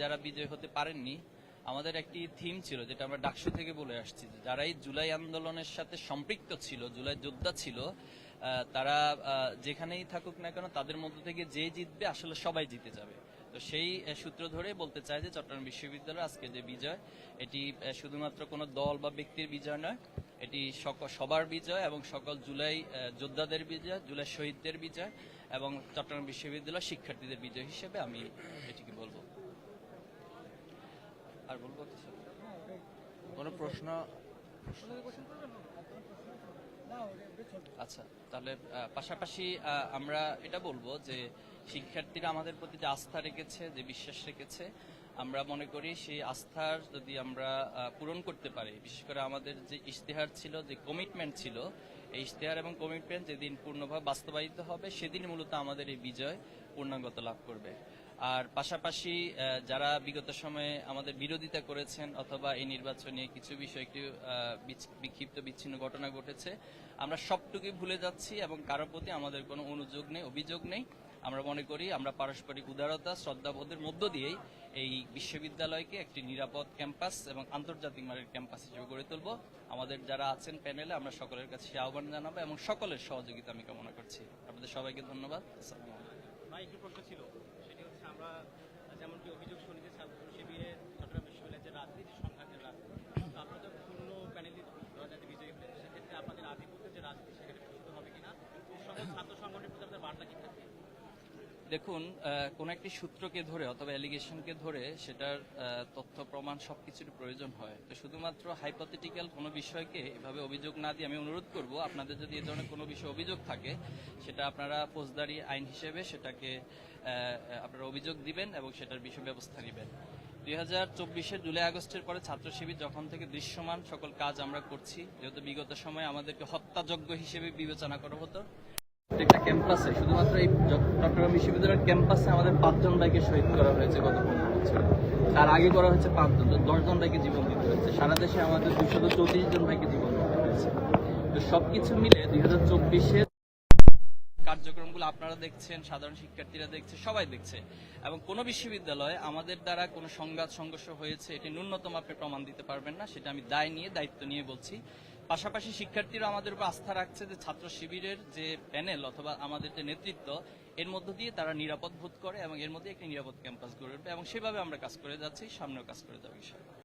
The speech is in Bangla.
যারা বিজয় হতে পারেননি, আমাদের একটি থিম ছিল, যেটা আমরা ডাকসু থেকে বলে আসছি, যে যারা এই জুলাই আন্দোলনের সাথে সম্পৃক্ত ছিল, জুলাই যোদ্ধা ছিল তারা যেখানেই থাকুক না কেন, তাদের মধ্য থেকে যে জিতবে, আসলে সবাই জিতে যাবে। তো সেই সূত্র ধরে বলতে চাই যে চট্টগ্রাম বিশ্ববিদ্যালয়ের আজকে যে বিজয়, এটি শুধুমাত্র কোনো দল বা ব্যক্তির বিজয় নয়, এটি সক- সবার বিজয় এবং সকল জুলাই যোদ্ধাদের বিজয়, জুলাই শহীদদের বিজয় এবং চট্টগ্রাম বিশ্ববিদ্যালয় শিক্ষার্থীদের বিজয় হিসেবে আমি এটিকে বলব। বলব? কিছু কোনো প্রশ্ন? আচ্ছা তাহলে পাশাপাশি আমরা এটা বলব যে শিক্ষার্থীরা আমাদের প্রতি যে আস্থা রেখেছে, যে বিশ্বাস রেখেছে, আমরা মনে করি সেই আস্থার যদি আমরা পূরণ করতে পারি, বিশেষ করে আমাদের যে ইশতেহার ছিল, যে কমিটমেন্ট ছিল, এই ইশতেহার এবং কমিটমেন্ট যেদিন পূর্ণভাবে বাস্তবায়িত হবে সেদিন মূলত আমাদের এই বিজয় পূর্ণাঙ্গত লাভ করবে। আর পাশাপাশি যারা বিগত সময়ে আমাদের বিরোধিতা করেছেন অথবা এই নির্বাচনে কিছু বিষয় একটু বিক্ষিপ্ত বিচ্ছিন্ন ঘটনা ঘটেছে, আমরা সবটুকুই ভুলে যাচ্ছি এবং কারোর প্রতি আমাদের কোনো অনুযোগ নেই, অভিযোগ নেই। আমরা মনে করি আমরা পারস্পরিক উদারতা, শ্রদ্ধাবোধের মধ্য দিয়েই এই বিশ্ববিদ্যালয়কে একটি নিরাপদ ক্যাম্পাস এবং আন্তর্জাতিক মানের ক্যাম্পাস হিসেবে গড়ে তুলব। আমাদের যারা আছেন প্যানেলে, আমরা সকলের কাছে আহ্বান জানাব এবং সকলের সহযোগিতা আমি কামনা করছি। আপনাদের সবাইকে ধন্যবাদ। right. দেখুন কোন একটি সূত্রকে ধরে অথবা অ্যালিগেশনকে ধরে সেটার তথ্য, প্রমাণ সবকিছুর প্রয়োজন হয়। তো শুধুমাত্র হাইপোথেটিক্যাল কোনো বিষয়কে এভাবে অভিযোগ না দিয়ে আমি অনুরোধ করব, আপনাদের যদি এ ধরনের কোনো বিষয় অভিযোগ থাকে, সেটা আপনারা ফৌজদারি আইন হিসেবে সেটাকে আপনারা অভিযোগ দিবেন এবং সেটার বিষয় ব্যবস্থা নেবেন। দুই হাজার চব্বিশের জুলাই আগস্টের পরে ছাত্র শিবির যখন থেকে দৃশ্যমান সকল কাজ আমরা করছি, যেহেতু বিগত সময়ে আমাদেরকে হত্যাযজ্ঞ হিসেবে বিবেচনা করা হতো প্রত্যেকটা ক্যাম্পাসে শুধুমাত্র এই চট্টগ্রাম বিশ্ববিদ্যালয়ের ক্যাম্পাসে আমাদের পাঁচজন ভাইকে শহীদ করা হয়েছে গত পনেরো বছর। তার আগে করা হয়েছে পাঁচজন দশজন ভাইকে জীবন দিতে হয়েছে। সারা দেশে আমাদের দুশো চৌত্রিশ জন ভাইকে জীবন দিতে হয়েছে। তো সবকিছু মিলে দুই হাজার চব্বিশে কার্যক্রমগুলো আপনারা দেখছেন, সাধারণ শিক্ষার্থীরা দেখছে, সবাই দেখছে। এবং কোনো বিশ্ববিদ্যালয়ে আমাদের দ্বারা কোনো সংঘাত, সংঘর্ষ হয়েছে, এটি ন্যূনতম আপনি প্রমাণ দিতে পারবেন না, সেটা আমি দায় নিয়ে, দায়িত্ব নিয়ে বলছি। পাশাপাশি শিক্ষার্থীরা আমাদের উপর আস্থা রাখছে যে ছাত্র শিবিরের যে প্যানেল অথবা আমাদের যে নেতৃত্ব, এর মধ্য দিয়ে তারা নিরাপদ বোধ করে এবং এর মধ্যে একটি নিরাপদ ক্যাম্পাস গড়ে উঠবে এবং সেভাবে আমরা কাজ করে যাচ্ছি, সামনেও কাজ করে যাব